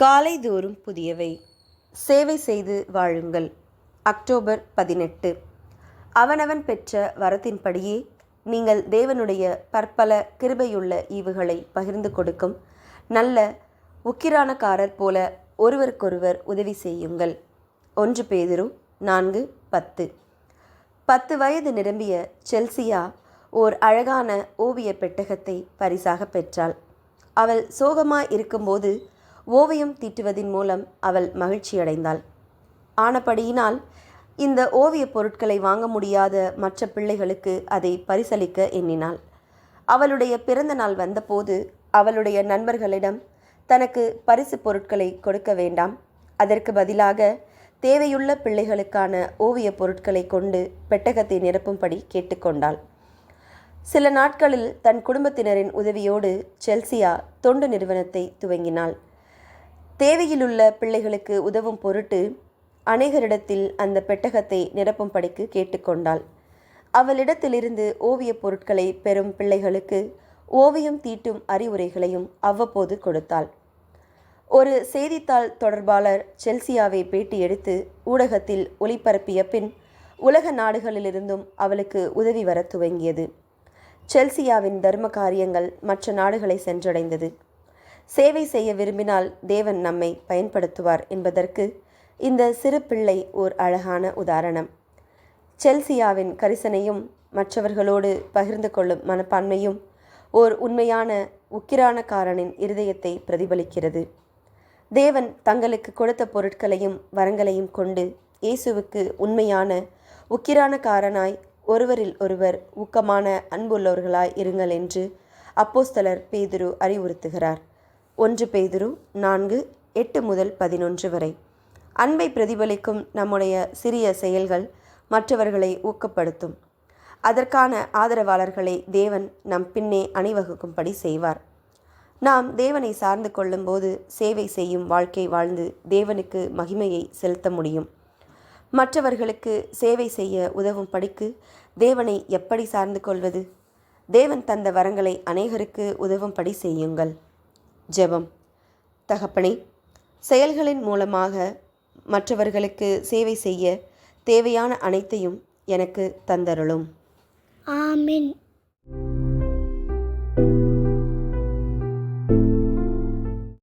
காலை தோறும் புதியவை. சேவை செய்து வாழுங்கள். அக்டோபர் பதினெட்டு. அவனவன் பெற்ற வரத்தின்படியே நீங்கள் தேவனுடைய பற்பல கிருபையுள்ள ஈவுகளை பகிர்ந்து கொடுக்கும். நல்ல உக்கிரானக்காரர் போல ஒருவருக்கொருவர் உதவி செய்யுங்கள். ஒன்று பேதரும் நான்கு பத்து. பத்து வயது நிரம்பிய செல்சியா ஓர் அழகான ஓவிய பெட்டகத்தை பரிசாக பெற்றாள். அவள் சோகமாக இருக்கும்போது ஓவியம் தீட்டுவதின் மூலம் அவள் மகிழ்ச்சியடைந்தாள். ஆனபடியினால் இந்த ஓவியப் பொருட்களை வாங்க முடியாத மற்ற பிள்ளைகளுக்கு அதை பரிசளிக்க எண்ணினாள். அவளுடைய பிறந்த நாள் வந்தபோது அவளுடைய நண்பர்களிடம் தனக்கு பரிசு பொருட்களை கொடுக்க வேண்டாம். அதற்கு பதிலாக தேவையுள்ள பிள்ளைகளுக்கான ஓவியப் பொருட்களை கொண்டு பெட்டகத்தை நிரப்பும்படி கேட்டுக்கொண்டாள் சில நாட்களில் தன் குடும்பத்தினரின் உதவியோடு செல்சியா தொண்டு நிறுவனத்தை துவங்கினாள். தேவையிலுள்ள பிள்ளைகளுக்கு உதவும் பொருட்டு அநேகரிடத்தில் அந்த பெட்டகத்தை நிரப்பும்படிக்கு கேட்டுக்கொண்டாள் அவளிடத்திலிருந்து ஓவியப் பொருட்களை பெறும் பிள்ளைகளுக்கு ஓவியம் தீட்டும் அறிவுரைகளையும் அவ்வப்போது கொடுத்தாள். ஒரு செய்தித்தாள் தொடர்பாளர் செல்சியாவை பேட்டி எடுத்து ஊடகத்தில் ஒளிபரப்பிய பின் உலக நாடுகளிலிருந்தும் அவளுக்கு உதவி வரத் துவங்கியது. செல்சியாவின் தர்ம காரியங்கள் மற்ற நாடுகளை சென்றடைந்தது. சேவை செய்ய விரும்பினால் தேவன் நம்மை பயன்படுத்துவார் என்பதற்கு இந்த சிறு பிள்ளை ஓர் அழகான உதாரணம். செல்சியாவின் கரிசனையும் மற்றவர்களோடு பகிர்ந்து கொள்ளும் மனப்பான்மையும் ஓர் உண்மையான உக்கிரானக்காரனின் இருதயத்தை பிரதிபலிக்கிறது. தேவன் தங்களுக்கு கொடுத்த பொருட்களையும் வரங்களையும் கொண்டு இயேசுவுக்கு உண்மையான உக்கிரானக்காரனாய் ஒருவரில் ஒருவர் ஊக்கமான அன்புள்ளவர்களாய் இருங்கள் என்று அப்போஸ்தலர் பேதுரு அறிவுறுத்துகிறார். ஒன்று பேதுரு நான்கு எட்டு முதல் பதினொன்று வரை. அன்பை பிரதிபலிக்கும் நம்முடைய சிறிய செயல்கள் மற்றவர்களை ஊக்கப்படுத்தும். அதற்கான ஆதரவாளர்களை தேவன் நம் பின்னே அணிவகுக்கும்படி செய்வார். நாம் தேவனை சார்ந்து கொள்ளும்போது சேவை செய்யும் வாழ்க்கை வாழ்ந்து தேவனுக்கு மகிமையை செலுத்த முடியும். மற்றவர்களுக்கு சேவை செய்ய உதவும் படிக்கு தேவனை எப்படி சார்ந்து கொள்வது? தேவன் தந்த வரங்களை அநேகருக்கு உதவும்படி செய்யுங்கள். ஜெபம். தகப்பனே செயல்களின் மூலமாக மற்றவர்களுக்கு சேவை செய்ய தேவையான அனைத்தையும் எனக்கு தந்தருளும். ஆமின்.